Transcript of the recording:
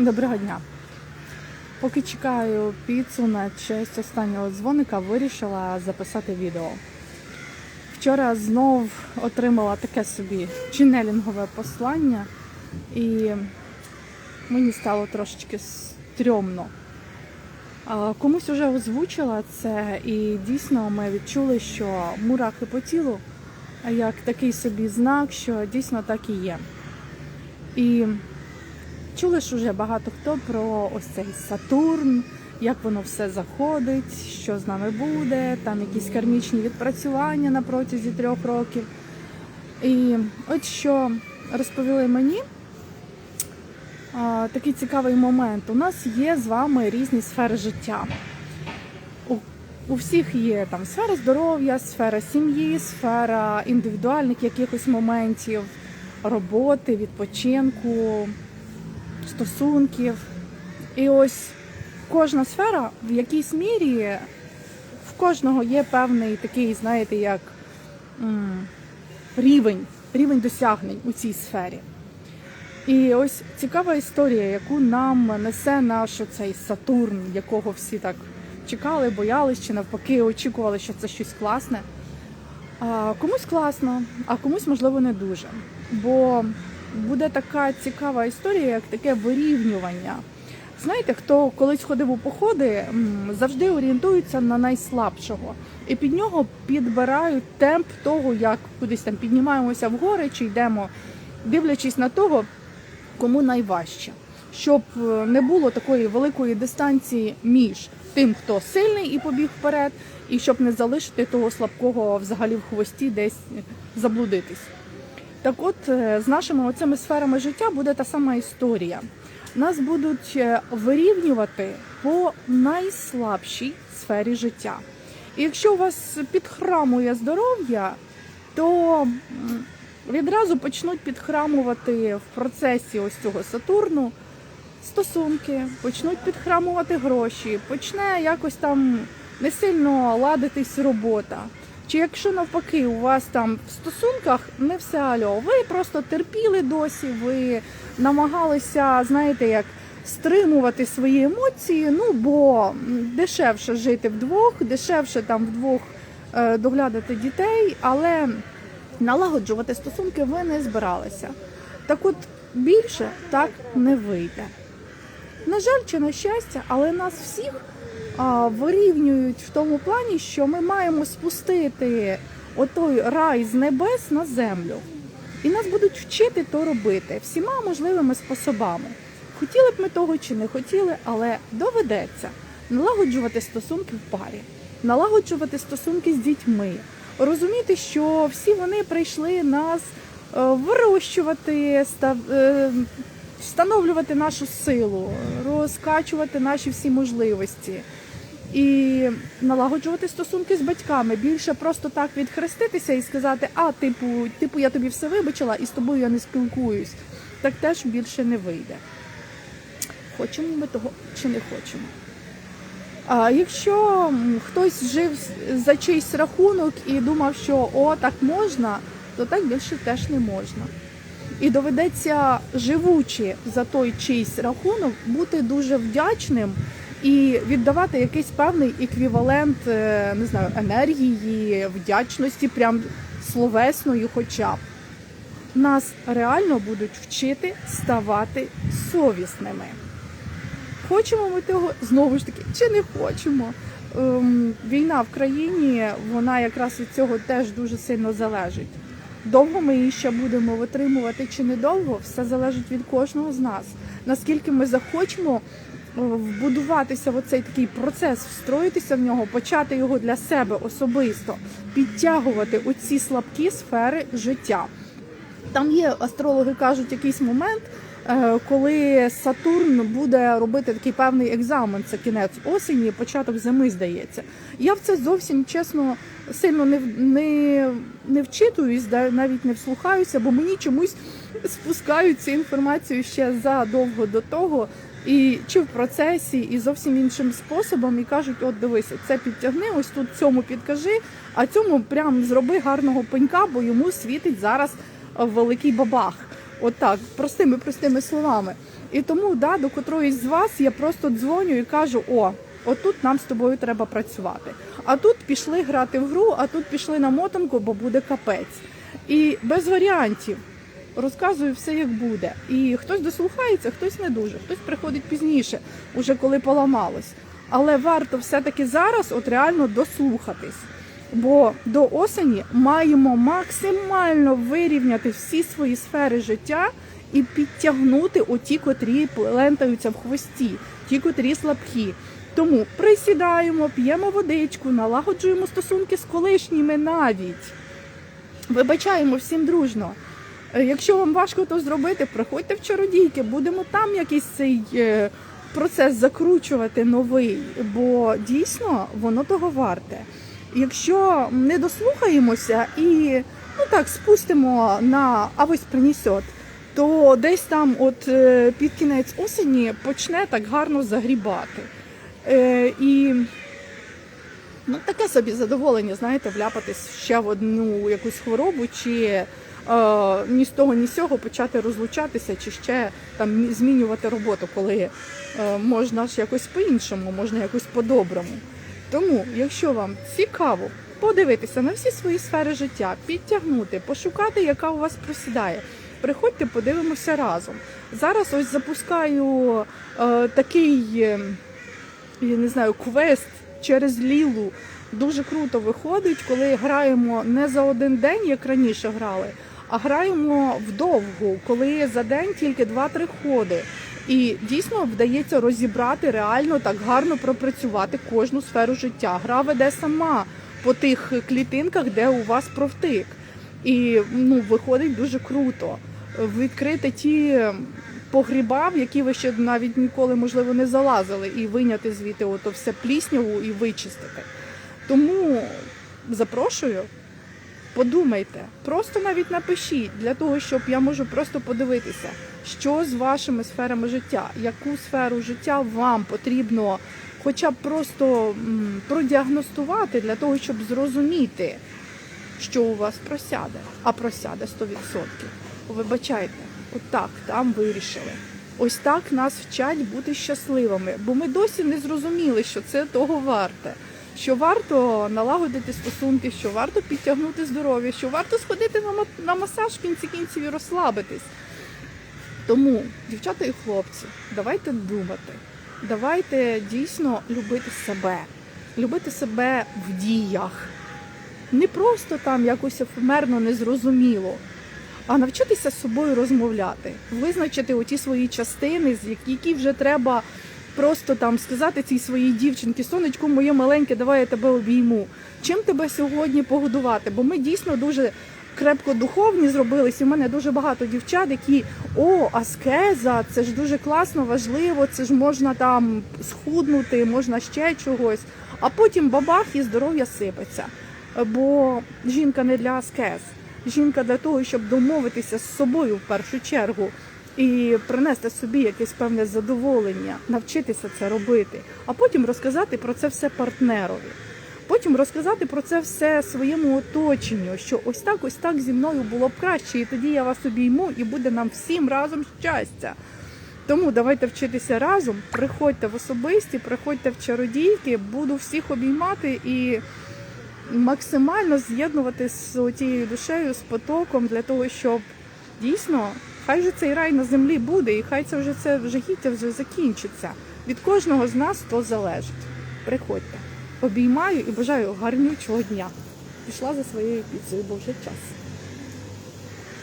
Доброго дня. Поки чекаю піцу на честь останнього дзвоника, вирішила записати відео. Вчора знов отримала таке собі ченелінгове послання, і мені стало трошечки стрьомно. Комусь вже озвучила це, і дійсно ми відчули, що мурахи по тілу як такий собі знак, що дійсно так і є. І чули ж уже багато хто про ось цей Сатурн, як воно все заходить, що з нами буде, там якісь кармічні відпрацювання на протязі трьох років. І от що розповіли мені, такий цікавий момент. У нас є з вами різні сфери життя. У, всіх є там сфера здоров'я, сфера сім'ї, сфера індивідуальних якихось моментів, роботи, відпочинку, стосунків. І ось кожна сфера в якійсь мірі в кожного є певний такий, знаєте, як рівень, рівень досягнень у цій сфері. І ось цікава історія, яку нам несе наш цей Сатурн, якого всі так чекали, боялись чи навпаки очікували, що це щось класне. А, комусь класно, а комусь, можливо, не дуже. Бо буде така цікава історія, як таке вирівнювання. Знаєте, хто колись ходив у походи, завжди орієнтується на найслабшого. І під нього підбирають темп того, як кудись там піднімаємося в гори чи йдемо, дивлячись на того, кому найважче. Щоб е, не було такої великої дистанції між тим, хто сильний і побіг вперед, і щоб не залишити того слабкого взагалі в хвості десь заблудитись. Так от, е, з нашими оцими сферами життя буде та сама історія. Нас будуть е, вирівнювати по найслабшій сфері життя. І якщо у вас підхрамує здоров'я, то відразу почнуть підхрамувати в процесі ось цього Сатурну стосунки, почнуть підхрамувати гроші, почне якось там не сильно ладитись робота. Чи якщо навпаки у вас там в стосунках не все альо, ви просто терпіли досі, ви намагалися, знаєте, як стримувати свої емоції, ну бо дешевше жити вдвох, дешевше там вдвох е, доглядати дітей, але налагоджувати стосунки ви не збиралися. Так от більше так не вийде. На жаль, чи на щастя, але нас всіх вирівнюють в тому плані, що ми маємо спустити отой рай з небес на землю. І нас будуть вчити то робити всіма можливими способами. Хотіли б ми того чи не хотіли, але доведеться налагоджувати стосунки в парі, налагоджувати стосунки з дітьми, розуміти, що всі вони прийшли нас е, вирощувати, е, встановлювати нашу силу, розкачувати наші всі можливості. І налагоджувати стосунки з батьками. Більше просто так відхреститися і сказати, а, типу, типу, я тобі все вибачила і з тобою я не спілкуюсь. Так теж більше не вийде. Хочемо ми того чи не хочемо. А якщо хтось жив за чийсь рахунок і думав, що о, так можна, то так більше теж не можна. І доведеться, живучи за той чийсь рахунок, бути дуже вдячним і віддавати якийсь певний еквівалент е, не знаю, енергії, вдячності, прям словесною, хоча б. Нас реально будуть вчити ставати совісними. Хочемо ми того знову ж таки, чи не хочемо. Ем, війна в країні, вона якраз від цього теж дуже сильно залежить. Довго ми її ще будемо витримувати чи недовго, все залежить від кожного з нас. Наскільки ми захочемо вбудуватися в оцей такий процес, встроїтися в нього, почати його для себе особисто, підтягувати оці слабкі сфери життя. Там є астрологи кажуть якийсь момент, е, коли Сатурн буде робити такий певний екзамен. Це кінець осені, початок зими, здається. Я в це зовсім чесно сильно не не, не вчитуюсь, навіть не вслухаюся, бо мені чомусь спускають цю інформацію ще задовго до того. І чи в процесі, і зовсім іншим способом, і кажуть: от дивись, це підтягни, ось тут цьому підкажи, а цьому прям зроби гарного пенька, бо йому світить зараз великий бабах. Отак, простими простими словами. І тому да, до котроїсь з вас я просто дзвоню і кажу: о, отут нам з тобою треба працювати. А тут пішли грати в гру, а тут пішли на мотанку, бо буде капець. І без варіантів розказую все, як буде. І хтось дослухається, хтось не дуже, хтось приходить пізніше, уже коли поламалось. Але варто все-таки зараз от реально дослухатись. Бо до осені маємо максимально вирівняти всі свої сфери життя і підтягнути оті, котрі плентаються в хвості, ті, котрі слабкі. Тому присідаємо, п'ємо водичку, налагоджуємо стосунки з колишніми навіть. Вибачаємо всім дружно. Е, Якщо вам важко то зробити, приходьте в чародійки, будемо там якийсь цей е, процес закручувати новий, бо дійсно воно того варте. Якщо не дослухаємося і ну так спустимо на авось принесет, то десь там, от е, під кінець осені, почне так гарно загрібати. Е, і ну, таке собі задоволення, знаєте, вляпатись ще в одну якусь хворобу, чи ні з того, ні з цього почати розлучатися, чи ще там змінювати роботу, коли е, можна ж якось по-іншому, можна якось по-доброму. Тому, якщо вам цікаво подивитися на всі свої сфери життя, підтягнути, пошукати, яка у вас просідає. Приходьте, подивимося разом. Зараз ось запускаю е, такий, е, я не знаю, квест через Лілу. Дуже круто виходить, коли граємо не за один день, як раніше грали, а граємо вдовгу, коли за день тільки 2-3 ходи. І дійсно вдається розібрати реально так гарно пропрацювати кожну сферу життя. Гра веде сама по тих клітинках, де у вас провтик. І ну, виходить дуже круто. Відкрити ті погріба, в які ви ще навіть ніколи, можливо, не залазили, і виняти звідти ото все плісняву і вичистити. Тому запрошую, подумайте, просто навіть напишіть для того, щоб я можу просто подивитися, що з вашими сферами життя, яку сферу життя вам потрібно хоча б просто продіагностувати для того, щоб зрозуміти, що у вас просяде, а просяде 100%. Вибачайте, отак там вирішили. Ось так нас вчать бути щасливими, бо ми досі не зрозуміли, що це того варте. Що варто налагодити стосунки, що варто підтягнути здоров'я, що варто сходити на ма- на масаж в кінці кінців і розслабитись. Тому, дівчата і хлопці, давайте думати, давайте дійсно любити себе, любити себе в діях. Не просто там якось ефемерно незрозуміло, а навчитися з собою розмовляти, визначити оті свої частини, з які вже треба просто там сказати цій своїй дівчинці, сонечко моє маленьке, давай я тебе обійму. Чим тебе сьогодні погодувати? Бо ми дійсно дуже крепко духовні зробились. І в мене дуже багато дівчат, які о, аскеза, це ж дуже класно, важливо, це ж можна там схуднути, можна ще чогось. А потім бабах і здоров'я сипеться. Бо жінка не для аскез. Жінка для того, щоб домовитися з собою в першу чергу і принести собі якесь певне задоволення, навчитися це робити, а потім розказати про це все партнерові. Потім розказати про це все своєму оточенню, що ось так, ось так зі мною було б краще, і тоді я вас обійму, і буде нам всім разом щастя. Тому давайте вчитися разом, приходьте в особисті, приходьте в чародійки, буду всіх обіймати і максимально з'єднувати з тією душею, з потоком для того, щоб дійсно хай же цей рай на землі буде, і хай це вже це жахіття вже закінчиться. Від кожного з нас то залежить. Приходьте. Обіймаю і бажаю гарнючого дня. Пішла за своєю піцею, бо вже час.